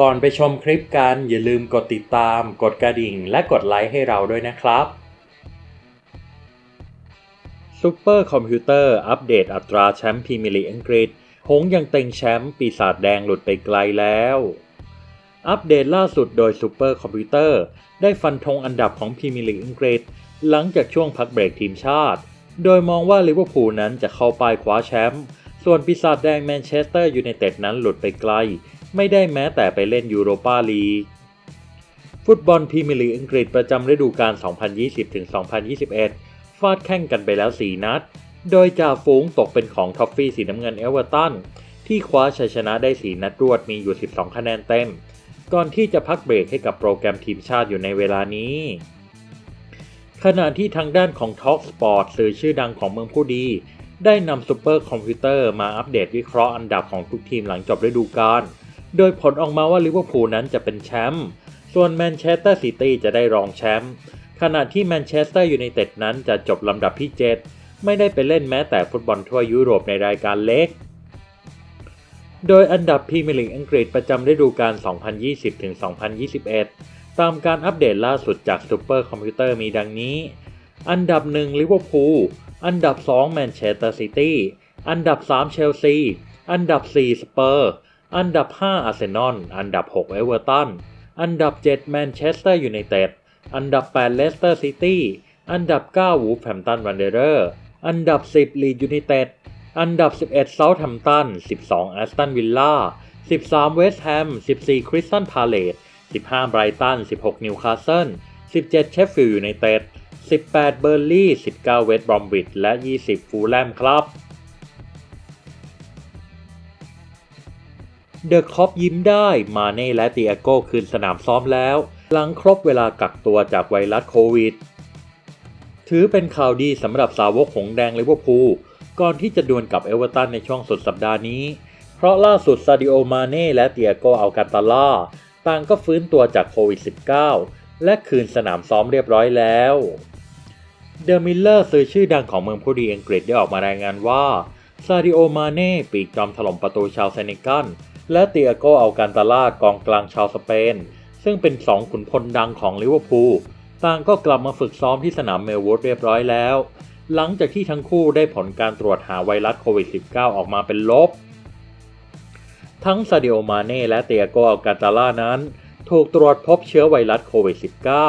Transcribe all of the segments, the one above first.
ก่อนไปชมคลิปกันอย่าลืมกดติดตาม กดกระดิ่ง และกดไลค์ให้เราด้วยนะครับซูเปอร์คอมพิวเตอร์อัปเดตอัตราแชมป์พรีเมียร์ลีกอังกฤษ หงยังเต็งแชมป์ปีศาจแดงหลุดไปไกลแล้ว อัปเดตล่าสุดโดยซูเปอร์คอมพิวเตอร์ได้ฟันธงอันดับของพรีเมียร์ลีกอังกฤษ หลังจากช่วงพักเบรกทีมชาติ โดยมองว่าลิเวอร์พูลนั้นจะเข้าไปคว้าแชมป์ส่วนปีศาจแดงแมนเชสเตอร์ยูไนเต็ดนั้นหลุดไปไกล ไม่ได้แม้แต่ไปเล่นยูโรปาลีกฟุตบอลพรีเมียร์ลีกอังกฤษประจำฤดูกาล 2020-2021 ฟาดแข่งกันไปแล้ว 4 นัด โดยจ่าฝูงตกเป็นของท็อฟฟี่สีน้ำเงินเอเวอร์ตัน ที่คว้าชัยชนะได้ 4 นัดรวดมีอยู่ 12 คะแนนเต็ม ก่อนที่จะพักเบรกให้กับโปรแกรมทีมชาติอยู่ในเวลานี้ ขณะที่ทางด้านของ Talk Sport สื่อชื่อดังของเมืองผู้ดี ได้นำซูเปอร์คอมพิวเตอร์มาอัปเดตวิเคราะห์อันดับของทุกทีมหลังจบฤดูกาล โดยผลออกมาว่าลิเวอร์พูลนั้นจะเป็นแชมป์ส่วนแมนเชสเตอร์ซิตี้จะได้รองแชมป์ขณะที่แมนเชสเตอร์ยูไนเต็ดนั้นจะจบลำดับที่ 7 ไม่ได้ไปเล่นแม้แต่ฟุตบอลทั่วยุโรปในรายการเล็ก โดยอันดับพรีเมียร์ลีกอังกฤษประจำฤดูกาล 2020-2021 ตามการอัปเดตล่าสุดจากซูเปอร์คอมพิวเตอร์มีดังนี้ อันดับ1ลิเวอร์พูล อันดับ2แมนเชสเตอร์ซิตี้ อันดับ3เชลซี อันดับ4สเปอร์ อันดับ 5 อาร์เซนอล อันดับ 6 เอเวอร์ตัน อันดับ 7 แมนเชสเตอร์ยูไนเต็ด อันดับ 8 เลสเตอร์ซิตี้ อันดับ 9 วูฟแฮมตันวันเดอร์อันดับ 10 ลีดยูไนเต็ด อันดับ 11 เซาท์แฮมตัน 12 แอสตันวิลล่า 13 เวสต์แฮม 14 คริสตัลพาเลต 15 ไบรตัน 16 นิวคาสเซิล 17 เชฟฟิลด์ยูไนเต็ด 18 เบอร์ลี่ 19 เวสต์บรอมวิดและ 20 ฟูลแลมครับ เดอะคอปยิ้มได้มาเน่และเตียโก้คืนสนามซ้อมแล้ว หลังครบเวลากักตัวจากไวรัสโควิด ถือเป็นข่าวดีสำหรับสาวกหงแดงลิเวอร์พูลก่อนที่จะดวลกับเอเวอร์ตันในช่วงสุดสัปดาห์นี้ เพราะล่าสุดซาดิโอมาเน่และเตียโกอัลกาตาล่าต่างก็ฟื้นตัวจากโควิด -19 และคืนสนามซ้อมเรียบร้อยแล้วเดอะมิลเลอร์สื่อชื่อดังของเมืองผู้ดีอังกฤษได้ออกมารายงานว่าซาดิโอมาเน่ปีกจอมถล่มประตูชาวเซเนกัล และเตียโกเอัลกันตาล่ากองกลางชาวสเปน ซึ่งเป็นสองขุนพลดังของลิเวอร์พูลต่างก็กลับมาฝึกซ้อมที่สนามเมลวูดเรียบร้อยแล้ว หลังจากที่ทั้งคู่ได้ผลการตรวจหาไวรัสโควิด -19 ออกมาเป็นลบ ทั้งซาดิโอมาเน่และเตียโกอัลกันตาล่านั้น ถูกตรวจพบเชื้อไวรัสโควิด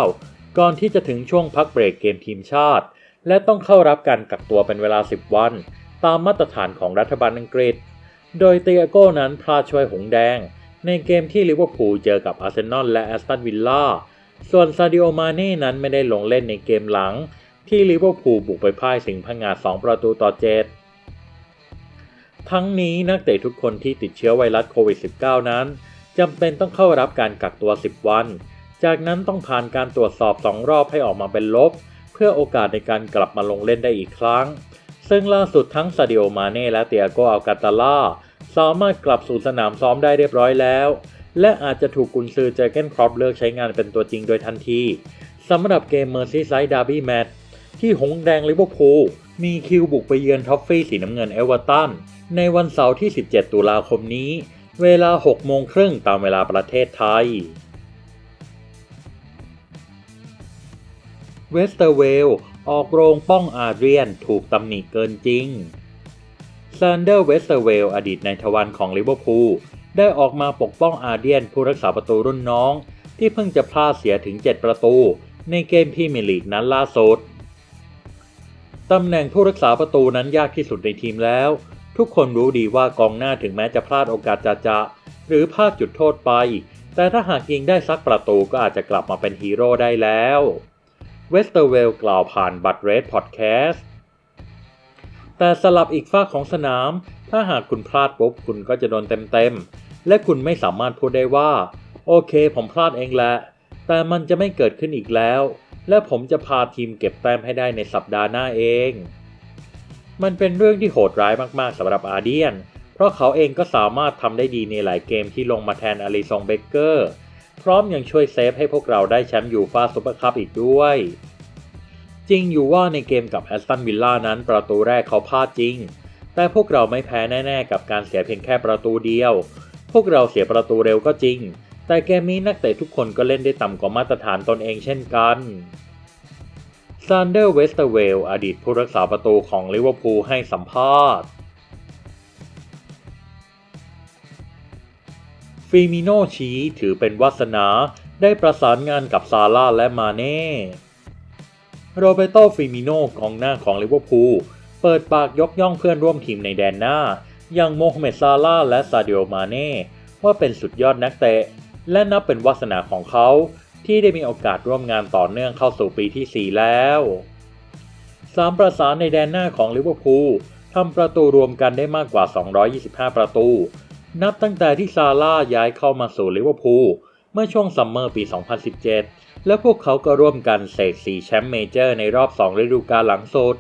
-19 ก่อนที่จะถึงช่วงพักเบรกเกมทีมชาติ และต้องเข้ารับการกักตัวเป็นเวลา 10 วัน ตามมาตรฐานของรัฐบาลอังกฤษ โดยเตียโก้นั้นพลาดช่วยหงแดง ในเกมที่ลิเวอร์พูลเจอกับอาร์เซนอลและแอสตันวิลล่า ส่วนซาดิโอมาเน่นั้นไม่ได้ลงเล่นในเกมหลัง ที่ลิเวอร์พูลบุกไปพ่ายสิงห์พังงา2 ประตูต่อ 7 ทั้งนี้นักเตะทุกคนที่ติดเชื้อไวรัสโควิด -19 นั้นจำเป็นต้องเข้ารับการกักตัว 10 วัน จากนั้นต้องผ่านการตรวจสอบ 2 รอบให้ออกมาเป็นลบ เพื่อโอกาสในการกลับมาลงเล่นได้อีกครั้ง ซึ่งล่าสุดทั้งซาดิโอมาเน่และเตียโกอัลกาตาล่า สามารถกลับสู่สนามซ้อมได้เรียบร้อยแล้ว และอาจจะถูกกุนซือเจอเกนครอปเลือกใช้งานเป็นตัวจริงโดยทันทีสำหรับเกมเมอร์ซีไซด์ดาร์บี้แมตช์ที่หงแดงลิเวอร์พูลมีคิวบุกไปเยือนท็อฟฟี่สีน้ำเงินเอเวอร์ตันในวันเสาร์ที่ 17 ตุลาคมนี้ เวลา 6 โมงครึ่งตามเวลาประเทศไทย เวสเตอร์เวล ออกโรงป้องอาเรียนถูกตำหนิเกินจริง ซานเดอร์เวสเตเวลอดีตในทวารของลิเวอร์พูลได้ออกมาปกป้องอาเดียนผู้รักษาประตูรุ่นน้อง ที่เพิ่งจะพลาดเสียถึง 7 ประตู ในเกมพรีเมียร์ลีกนั้นล่าสุดตำแหน่งผู้รักษาประตูนั้นยากที่สุดในทีมแล้ว ทุกคนรู้ดีว่ากองหน้าถึงแม้จะพลาดโอกาสจะจะ หรือพลาดจุดโทษไป แต่ถ้าหากยิงได้สักประตูก็อาจจะกลับมาเป็นฮีโร่ได้แล้วเวสเตอร์เวลกล่าวผ่านบัตเรดพอดแคสต์ แต่สลับอีกฝ้าของสนาม ถ้าหากคุณพลาดปุ๊บคุณก็จะโดนเต็มๆ และคุณไม่สามารถพูดได้ว่า โอเค ผมพลาดเองแหละ แต่มันจะไม่เกิดขึ้นอีกแล้ว และผมจะพาทีมเก็บแต้มให้ได้ในสัปดาห์หน้าเอง มันเป็นเรื่องที่โหดร้ายมากๆสำหรับอาเดียน เพราะเขาเองก็สามารถทำได้ดีในหลายเกมที่ลงมาแทนอลิซงเบเกอร์ พร้อมยังช่วยเซฟให้พวกเราได้แชมป์ยูฟาซุปเปอร์คัพอีกด้วย จริงอยู่ว่าในเกมกับแอสตันวิลล่านั้นประตูแรกเขาพลาดจริง แต่พวกเราไม่แพ้แน่ๆ กับการเสียเพียงแค่ประตูเดียว พวกเราเสียประตูเร็วก็จริง แต่เกมนี้นักเตะทุกคนก็เล่นได้ต่ำกว่ามาตรฐานตนเองเช่นกันซานเดอร์เวสเตอร์เวลอดีตผู้รักษาประตูของลิเวอร์พูลให้สัมภาษณ์ฟิมิโนชี้ถือเป็นวาสนาได้ประสานงานกับซาร่าและมาเน่ โรเบโตฟิมิโนกองหน้าของลิเวอร์พูลเปิดปากยกย่องเพื่อนร่วมทีมในแดนหน้า อย่างโมฮัมเหม็ดซาร่าและซาดิโอมาเน่ว่าเป็นสุดยอดนักเตะ และนับเป็นวาสนาของเขา ที่ได้มีโอกาสร่วมงานต่อเนื่องเข้าสู่ปีที่ 4 แล้วสามประสานในแดนหน้าของลิเวอร์พูลทำประตูรวมกันได้มากกว่า 225 ประตู นับตั้งแต่ที่ซาร่าย้ายเข้ามาสู่ลิเวอร์พูล เมื่อช่วงซัมเมอร์ปี 2017 และพวกเขาก็ร่วมกันเสก4แชมป์เมเจอร์ในรอบ 2 ฤดูกาลหลังสุด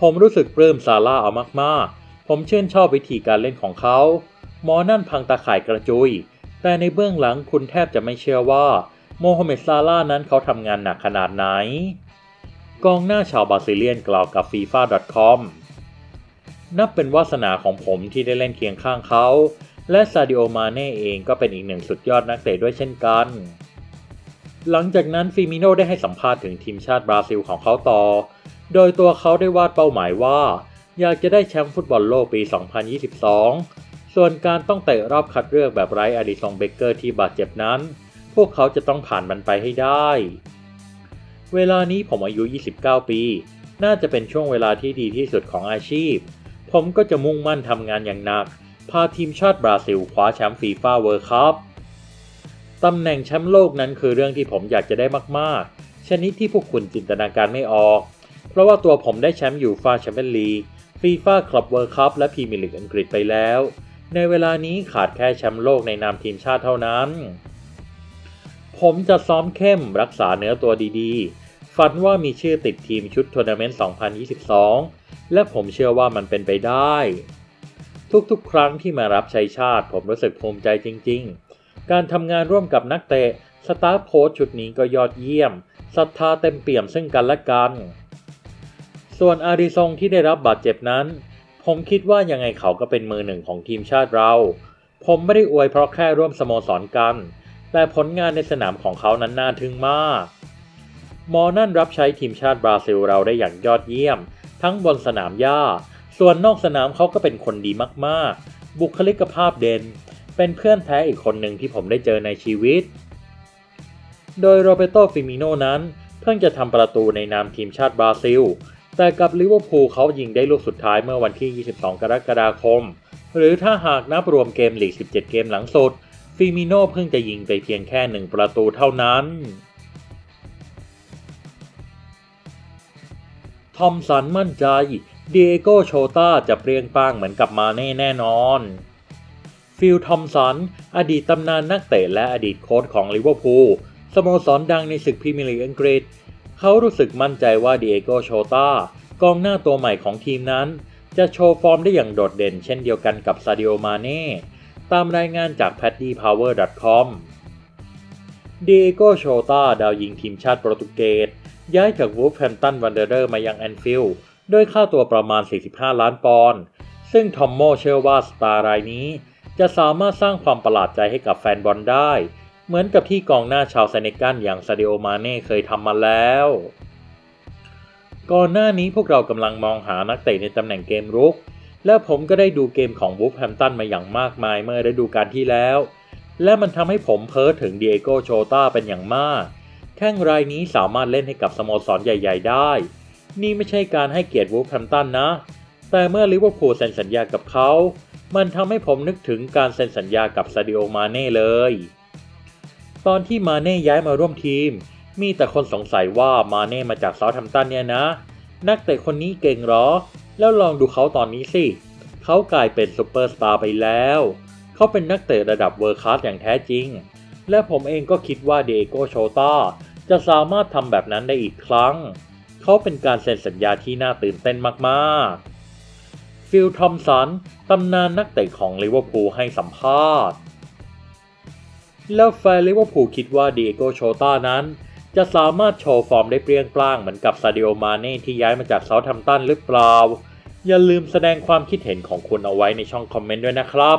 ผมรู้สึกปลื้มซาร่าเอามากๆ ผมชื่นชอบวิธีการเล่นของเขา หมอนั่นพังตาข่ายกระจุย แต่ในเบื้องหลังคุณแทบจะไม่เชื่อว่าโมฮัมเหม็ดซาร่านั้นเขาทำงานหนักขนาดไหน กองหน้าชาวบราซิเลียนกล่าวกับ FIFA.com นับเป็นวาสนาของผมที่ได้เล่นเคียงข้างเขา และซาดิโอมาเน่เองก็เป็นอีกหนึ่งสุดยอดนักเตะด้วยเช่นกัน หลังจากนั้นฟิมิโนได้ให้สัมภาษณ์ถึงทีมชาติบราซิลของเขาต่อ โดยตัวเขาได้วาดเป้าหมายว่า อยากจะได้แชมป์ฟุตบอลโลกปี 2022 ส่วนการต้องเตะรอบคัดเลือกแบบไร้อดิซงเบเกอร์ที่บาดเจ็บนั้น พวกเขาจะต้องผ่านมันไปให้ได้ เวลานี้ผมอายุ 29 ปี น่าจะเป็นช่วงเวลาที่ดีที่สุดของอาชีพ ผมก็จะมุ่งมั่นทำงานอย่างหนัก พาทีมชาติบราซิลคว้าแชมป์ฟีฟ่าเวิร์คัพตำแหน่งแชมป์โลกนั้นคือเรื่องที่ผมอยากจะได้มากๆ ชนิดที่พวกคุณจินตนาการไม่ออก เพราะว่าตัวผมได้แชมป์ยูฟ่าแชมเปี้ยนลีกฟีฟ่าคลับเวิร์คัพและพรีเมียร์ลีกอังกฤษไปแล้ว ในเวลานี้ขาดแค่แชมป์โลกในนามทีมชาติเท่านั้น ผมจะซ้อมเข้มรักษาเนื้อตัวดีๆ ฝันว่ามีชื่อติดทีมชุดทัวร์นาเมนต์ 2022 และผมเชื่อว่ามันเป็นไปได้ ทุกๆ ครั้งที่มารับใช้ชาติ ผมรู้สึกภูมิใจจริง ๆ การทำงานร่วมกับนักเตะสตาฟโค้ชชุดนี้ก็ยอดเยี่ยมศรัทธาเต็มเปี่ยมซึ่งกันและกัน ส่วนอาริซงที่ได้รับบาดเจ็บนั้น ผมคิดว่ายังไงเขาก็เป็นมือหนึ่งของทีมชาติเรา ผมไม่ได้อวยเพราะแค่ร่วมสโมสรกัน แต่ผลงานในสนามของเขานั้นน่าทึ่งมาก มอนั่นรับใช้ทีมชาติบราซิลเราได้อย่างยอดเยี่ยม ทั้งบนสนามหญ้า ส่วนนอกสนามเขาก็เป็นคนดีมากๆ บุคลิกภาพเด่น เป็นเพื่อนแท้อีกคนหนึ่งที่ผมได้เจอในชีวิต โดยโรเบโตฟิมิโนนั้น เพิ่งจะทำประตูในนามทีมชาติบราซิล แต่กับลิเวอร์พูลเขายิงได้ลูกสุดท้ายเมื่อวันที่ 22 กรกฎาคม หรือถ้าหากนับรวมเกมลีก 17 เกมหลังสุดฟิมิโนเพิ่งจะยิงไปเพียงแค่หนึ่งประตูเท่านั้นทอมสันมั่นใจ เดียโกโชตาจะเปรียงป้างเหมือนกับมาเน่แน่นอน ฟิลทอมสัน อดีตตำนานนักเตะและอดีตโค้ชของลิเวอร์พูลสโมสรดังในศึกพรีเมียร์ลีกอังกฤษ เขารู้สึกมั่นใจว่าเดียโกโชตากองหน้าตัวใหม่ของทีมนั้น จะโชว์ฟอร์มได้อย่างโดดเด่นเช่นเดียวกันกับซาดิโอมาเน่ตามรายงานจาก paddypower.com เดียโกโชตาดาวยิงทีมชาติโปรตุเกสย้ายจากวูฟแฮมตันวันเดอร์มายังแอนฟิลด์ ด้วยค่าตัวประมาณ 45 ล้านปอนด์ ซึ่งทอมโมเชื่อว่าสตาร์รายนี้ จะสามารถสร้างความประหลาดใจให้กับแฟนบอลได้ เหมือนกับที่กองหน้าชาวเซเนกัลอย่างซาดิโอมาเน่เคยทำมาแล้ว ก่อนหน้านี้พวกเรากำลังมองหานักเตะในตำแหน่งเกมรุก และผมก็ได้ดูเกมของวูฟแฮมตันมาอย่างมากมายเมื่อฤดูกาลที่แล้ว และมันทำให้ผมเพ้อถึงเดียโกโชตาเป็นอย่างมาก แข้งรายนี้สามารถเล่นให้กับสโมสรใหญ่ ๆ ได้ นี่ไม่ใช่การให้เกียรติวูฟแฮมตันนะ แต่เมื่อลิเวอร์พูลเซ็นสัญญากับเขา มันทำให้ผมนึกถึงการเซ็นสัญญากับซาดิโอมาเน่เลย ตอนที่มาเน่ย้ายมาร่วมทีม มีแต่คนสงสัยว่ามาเน่มาจากเซาท์แฮมตันเนี่ยนะ นักเตะคนนี้เก่งเหรอ แล้วลองดูเขาตอนนี้สิ เขากลายเป็นซูเปอร์สตาร์ไปแล้ว เขาเป็นนักเตะระดับเวอร์คลาสอย่างแท้จริง และผมเองก็คิดว่าเดโกโชตาจะสามารถทำแบบนั้นได้อีกครั้ง เขาเป็นการเซ็นสัญญาที่น่าตื่นเต้นมากๆ ฟิลทอมสันตำนานนักเตะของลิเวอร์พูลให้สัมภาษณ์ แล้วแฟนลิเวอร์พูลคิดว่าเดโกโชตานั้น จะสามารถโชว์ฟอร์มได้เปรี้ยงปร้างเหมือนกับซาดิโอมาเน่ที่ย้ายมาจากเซาท์แฮมป์ตันหรือเปล่า อย่าลืมแสดงความคิดเห็นของคุณเอาไว้ในช่องคอมเมนต์ด้วยนะครับ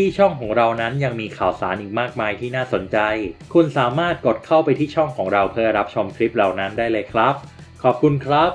ที่ช่องของเรานั้นยังมีข่าวสารอีกมากมายที่น่าสนใจ คุณสามารถกดเข้าไปที่ช่องของเราเพื่อรับชมคลิปเหล่านั้นได้เลยครับ ขอบคุณครับ